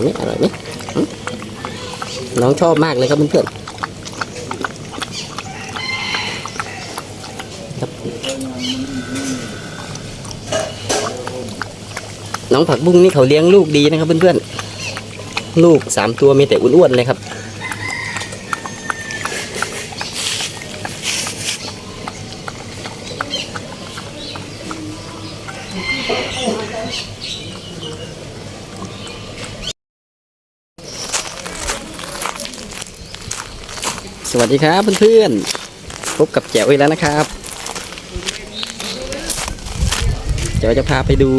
อยไหมอร่อยไหมน้องชอบมากเลยครับเพื่อนๆครับน้องผักบุ้งนี่เขาเลี้ยงลูกดีนะครับเพื่อนๆ ลูกสามตัวมีแต่อ้วนๆเลยครับ ดีครับเพื่อนๆ พบกับแจ๋วอีกแล้วนะครับแจ๋วจะพาไปดู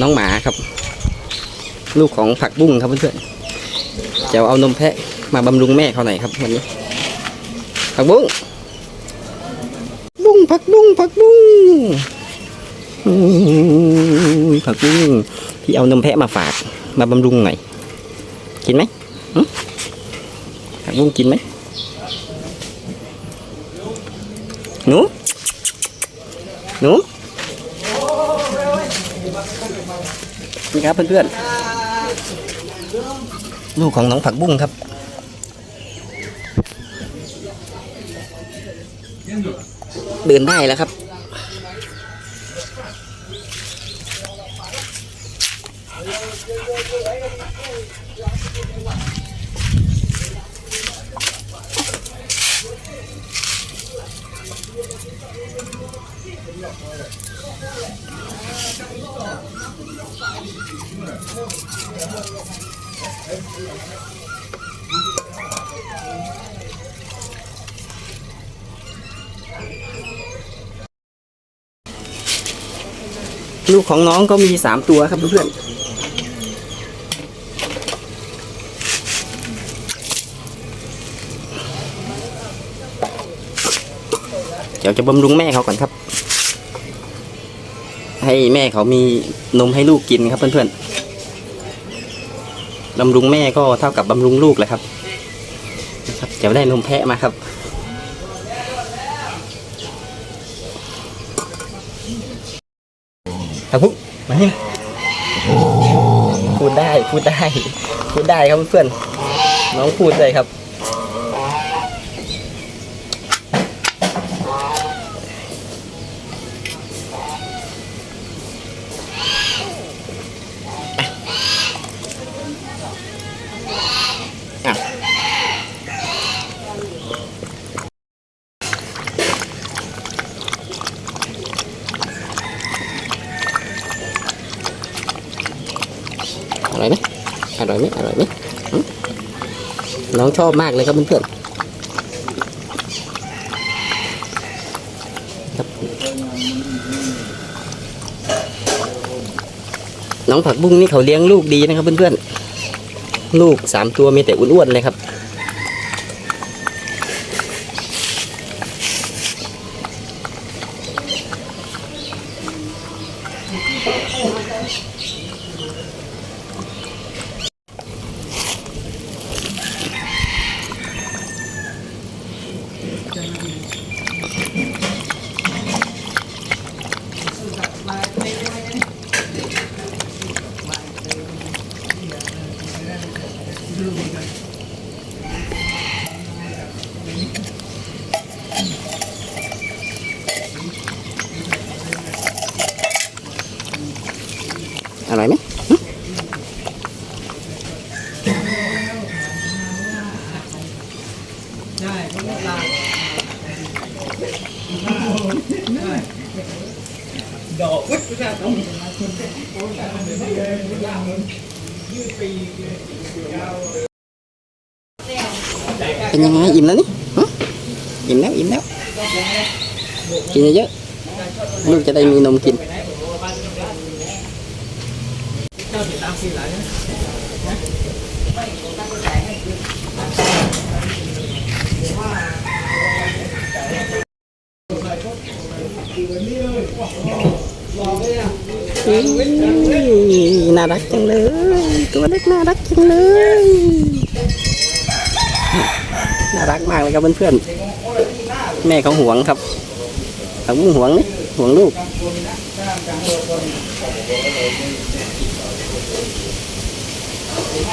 น้องหมาครับ ลูกของผักบุ้งครับเพื่อนๆแจ๋วเอานมแพะมาบำรุงแม่เขาหน่อยครับวันนี้ ผักบุ้ง บุ้งผักบุ้งผักบุ้งผักบุ้งที่เอานมแพะมาฝากมาบำรุงหน่อย กินไหมผักบุ้งกินไหม หนูหนูนี่ครับเพื่อนๆลูกของน้องผักบุ้งครับเดินได้แล้วครับ ลูกของน้องก็มีสามตัวครับเพื่อนๆ ดี๋ยวจะบำรุงแม่เขาก่อนครับ ให้แม่เขามีนมให้ลูกกินครับเพื่อนๆบำรุงแม่ก็เท่ากับบำรุงลูกแหละครับนะครับเดี๋ยวได้นมแพะมาครับครับพุมานี่พูดได้พูดได้ พูดได้ครับเพื่อนน้องพูดเลยครับ อร่อยไหมอร่อยไหมอร่อยไหมน้องชอบมากเลยครับเพื่อนๆน้องผักบุ้งนี่เขาเลี้ยงลูกดีนะครับเพื่อนๆ ลูกสามตัวมีแต่อ้วนๆเลยครับ อร่อยไหมหึเป็นยังไงอิ่ม แล้วนี่หึอิ่มแล้วอิ่มแล้วกินเยอะๆลูกจะได้มีนมกิ น่ารักจังเลย ตัวเล็กน่ารักจังเลย น่ารักมากเลยครับเพื่อนๆ แม่เขาห่วงครับเขาบุ้งหวงนี่หวงลูก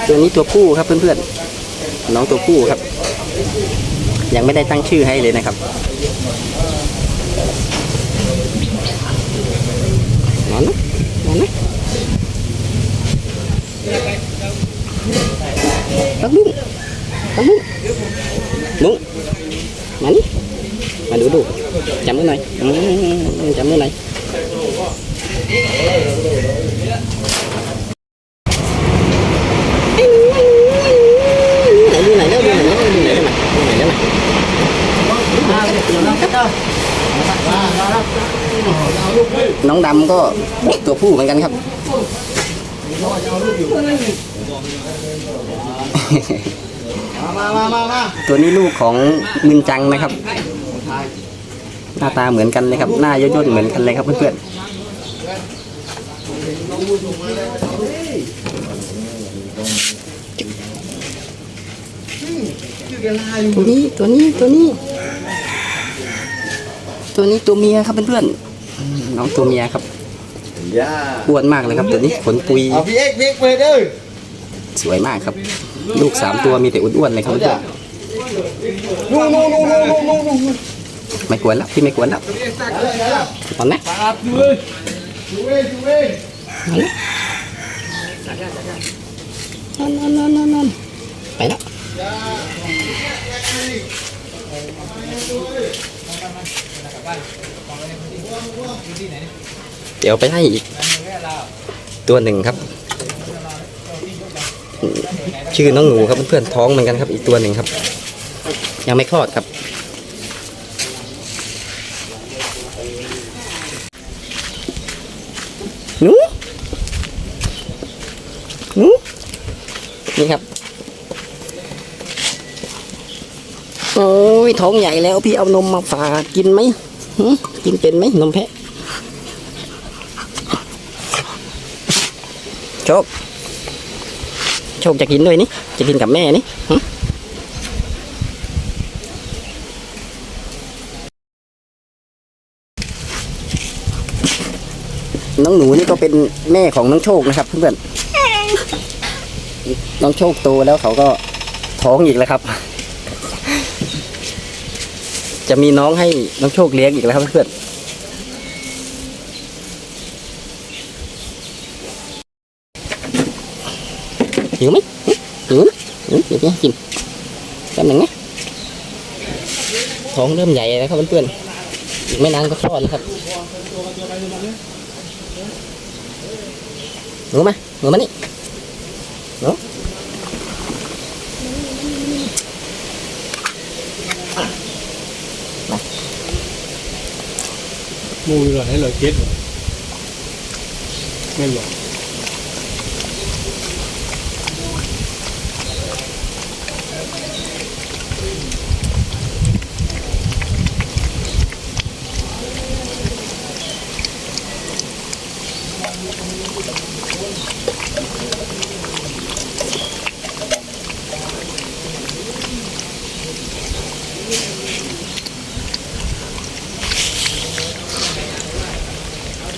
ตัวนี้ตัวผู้ครับเพื่อนๆ น้องตัวผู้ครับ ยังไม่ได้ตั้งชื่อให้เลยนะครับนอนนะ นอนนะปักบุ้งปักบุ้งบุ้งมานี่มาดูดูจับมือหน่อยอืมจับมือหน่อย ไหนดูไหนเร็วดูไหนเร็วดูไหนเร็วมาดูไหนเร็วมาน้อง ดำก็ตัวผู้เหมือนกันครับมามามามาตัวนี้ลูกของมินจังนะครับ หน้าตาเหมือนกันเลยครับ หน้าย่นๆเหมือนกันเลยครับเพื่อนๆตัวนี้ตัวนี้ตัวนี้ ตัวนี้ตัวเมียครับเพื่อนๆอืม น้องตัวเมียครับย่าอ้วนมากเลยครับตัวนี้ขนปุยเอาพี่เอ็กพี่เอ็กไปเด้อสวยมากครับ ลูกสามตัวมีแต่อ้วนๆเลยครับเพื่อนนู่นนู่นนู่นนู่นนู่นนู่นๆไม่กวนแล้วพี่ไม่กวนแล้วตอนนะครับดูเลยดูเองดูเองนอนนอนนอนนอนนอนไปแล้ว เดี๋ยวไปให้อีก ตัวหนึ่งครับ ชื่อน้องหนูครับเพื่อนท้องเหมือนกันครับ อีกตัวหนึ่งครับ ยังไม่คลอดครับ หนูหนูนี่ครับโอ้ยท้องใหญ่แล้วพี่เอานมมาฝากกินไหมหึ กินเป็นไหมนมแพะโชค โชคจะกินด้วยนี่ จะกินกับแม่นี่น้องหนูนี่ก็เป็นแม่ของน้องโชคนะครับเพื่อนๆน้องโชคโตแล้วเขาก็ท้องอีกแล้วครับ จะมีน้องให้น้องโชคเลี้ยงอีกแล้วครับเพื่อนหิวไหมหิวหิวเดี๋ยวพี่ให้กินแป๊บหนึ่งนะท้องเริ่มใหญ่แล้วครับเพื่อนๆอีกไม่นานก็คลอดแล้วครับหนูมาหนูมานี่หนู มูอยู่หรอให้เราเก็ตเหรอไม่หรอก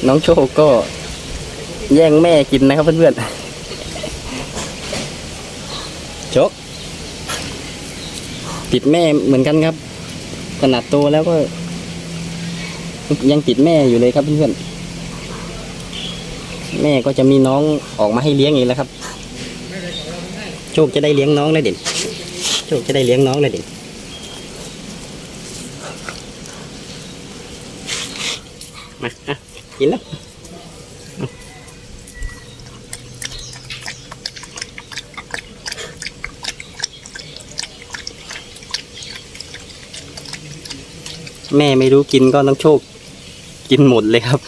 น้องโชคก็แย่งแม่กินนะครับเพื่อนๆโชคติดแม่เหมือนกันครับ ขนาดโตแล้วก็ ยังติดแม่อยู่เลยครับเพื่อนๆแม่ก็จะมีน้องออกมาให้เลี้ยงอีกแล้วครับ โชคจะได้เลี้ยงน้องแล้วเด่นโชคจะได้เลี้ยงน้องแล้วเด่นมาอะ กินแล้วแม่ไม่รู้กินก็น้องโชค กินหมดเลยครับ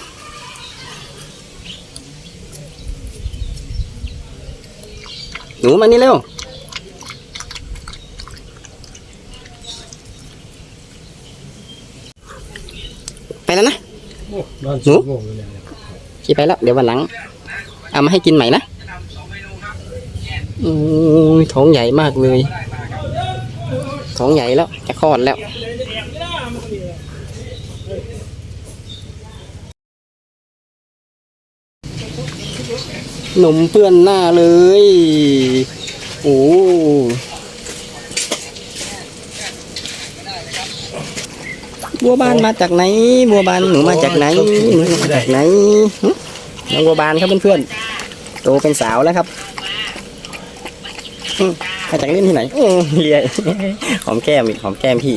หนูมานี่เร็ว ไปแล้วนะ โอนอนหนูสองโมงเลยเนี่ยขี่ไปแล้ว เดี๋ยววันหลัง เอามาให้กินใหม่นะอือท้องใหญ่มากเลย ท้องใหญ่แล้ว จะคลอดแล้วหนมเปื้อนหน้าเลย โอ้ บัวบานมาจากไหน บัวบานหนูมาจากไหนหนูมาจากไหนน้องบัวบานครับเพื่อนๆโตเป็นสาวแล้วครับมาจากเล่นที่ไหนโอ้เลียหอมแก้มอีกหอมแก้มพี่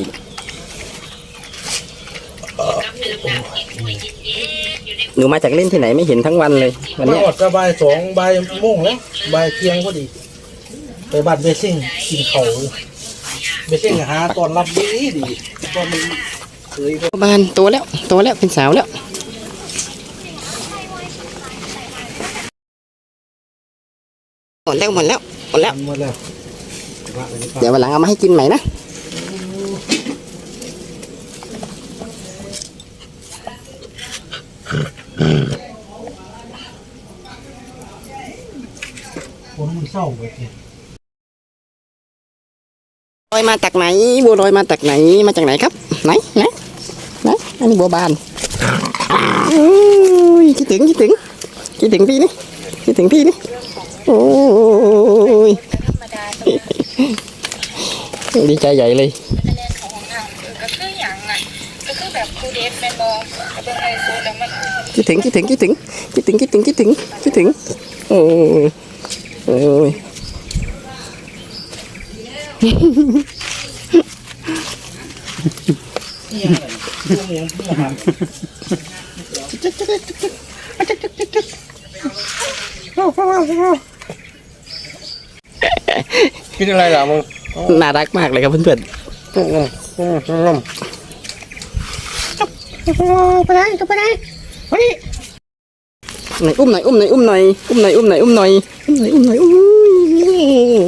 หนูมาจากเล่นที่ไหนไม่เห็นทั้งวันเลยวันนี้อดก็บ่ายสองใบ่ายโมงแล้วใบเที่ยงพอดี ไปบ้านเบสซิ่งกินเขาเบสซิ่งหาตอนรับดีดีตอนนี้ บัวบานโตแล้วโตแล้วเป็นสาวแล้วหมดแล้วหมดแล้วหมดแล้วทำหมดแล้วว่าไปดีกว่าเดี๋ยววันหลังเอามาให้กินใหม่นะคนมันเศร้าไปเที่ยลอยมาจากไหนบัวลอยมาจากไหนมาจากไหนครับไหนไหนไหน อันนี้บัวบานคิดถึงคิดถึงคิดถึงพี่นี่คิดถึงพี่นี่โอ้ยดีใจใหญ่เลยคิดถึงคิดถึงคิดถึงคิดถึงคิดถึงคิดถึงคิดถึงโอ้ยโอ้ย กินอะไรล่ะมึงน่ารักมากเลยครับเพื่อนไปไหนจะไปไหนไปนี่ๆไหนอุ้มหน่อยอุ้มหน่อยอุ้มหน่อยอุ้มหน่อยอุ้มหน่อยอุ้มหน่อยอุ้มหน่อยอุ้มหน่อยอุ้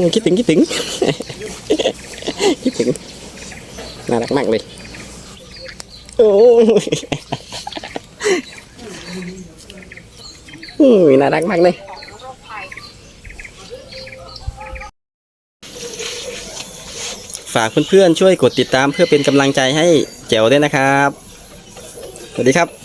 ยคิดถึงคิดถึงคิดถึงน่ารักมากเลยโอ้ยอุ้ย น่ารักมากเลยฝากเพื่อนๆช่วยกดติดตามเพื่อเป็นกำลังใจให้แจ๋วด้วยนะครับ สวัสดีครับ